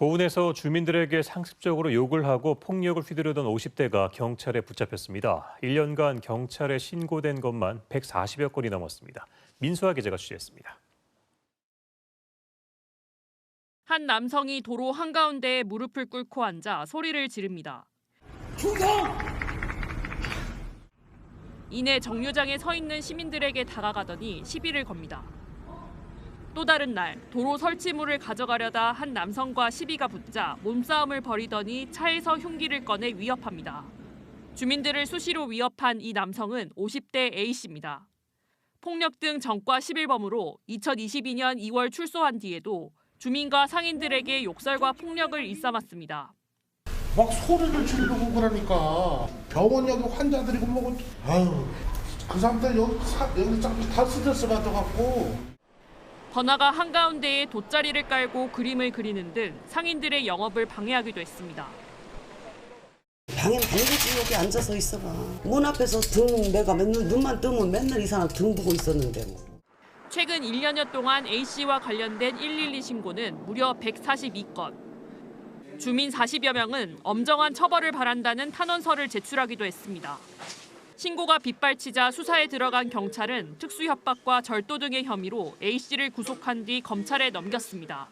보은에서 주민들에게 상습적으로 욕을 하고 폭력을 휘두르던 50대가 경찰에 붙잡혔습니다. 1년간 경찰에 신고된 것만 140여 건이 넘었습니다. 민수아 기자가 취재했습니다. 한 남성이 도로 한가운데에 무릎을 꿇고 앉아 소리를 지릅니다. 이내 정류장에 서 있는 시민들에게 다가가더니 시비를 겁니다. 또 다른 날 도로 설치물을 가져가려다 한 남성과 시비가 붙자 몸싸움을 벌이더니 차에서 흉기를 꺼내 위협합니다. 주민들을 수시로 위협한 이 남성은 50대 A씨입니다. 폭력 등 전과 11범으로 2022년 2월 출소한 뒤에도 주민과 상인들에게 욕설과 폭력을 일삼았습니다. 막 소리를 지르고 그러니까 병원 여기 환자들이고 뭐고 아유 그 사람들 여기 사, 여기 다 스트레스 받아갖고 번화가 한가운데에 돗자리를 깔고 그림을 그리는 등 상인들의 영업을 방해하기도 했습니다. 방엔 방구지 여기 앉아서 있어봐. 문 앞에서 등 내가 맨날 눈만 뜨면 맨날 이 사람 등 보고 있었는데 뭐. 최근 1년여 동안 A씨와 관련된 112 신고는 무려 142건. 주민 40여 명은 엄정한 처벌을 바란다는 탄원서를 제출하기도 했습니다. 신고가 빗발치자 수사에 들어간 경찰은 특수협박과 절도 등의 혐의로 A씨를 구속한 뒤 검찰에 넘겼습니다.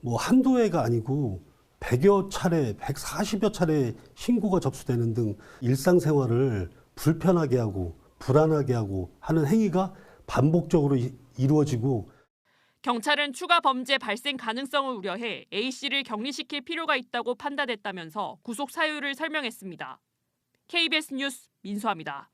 뭐 한두 해가 아니고 100여 차례, 140여 차례 신고가 접수되는 등 일상생활을 불편하게 하고 불안하게 하고 하는 행위가 반복적으로 이- 이루어지고 경찰은 추가 범죄 발생 가능성을 우려해 A씨를 격리시킬 필요가 있다고 판단했다면서 구속 사유를 설명했습니다. KBS 뉴스 민수아입니다.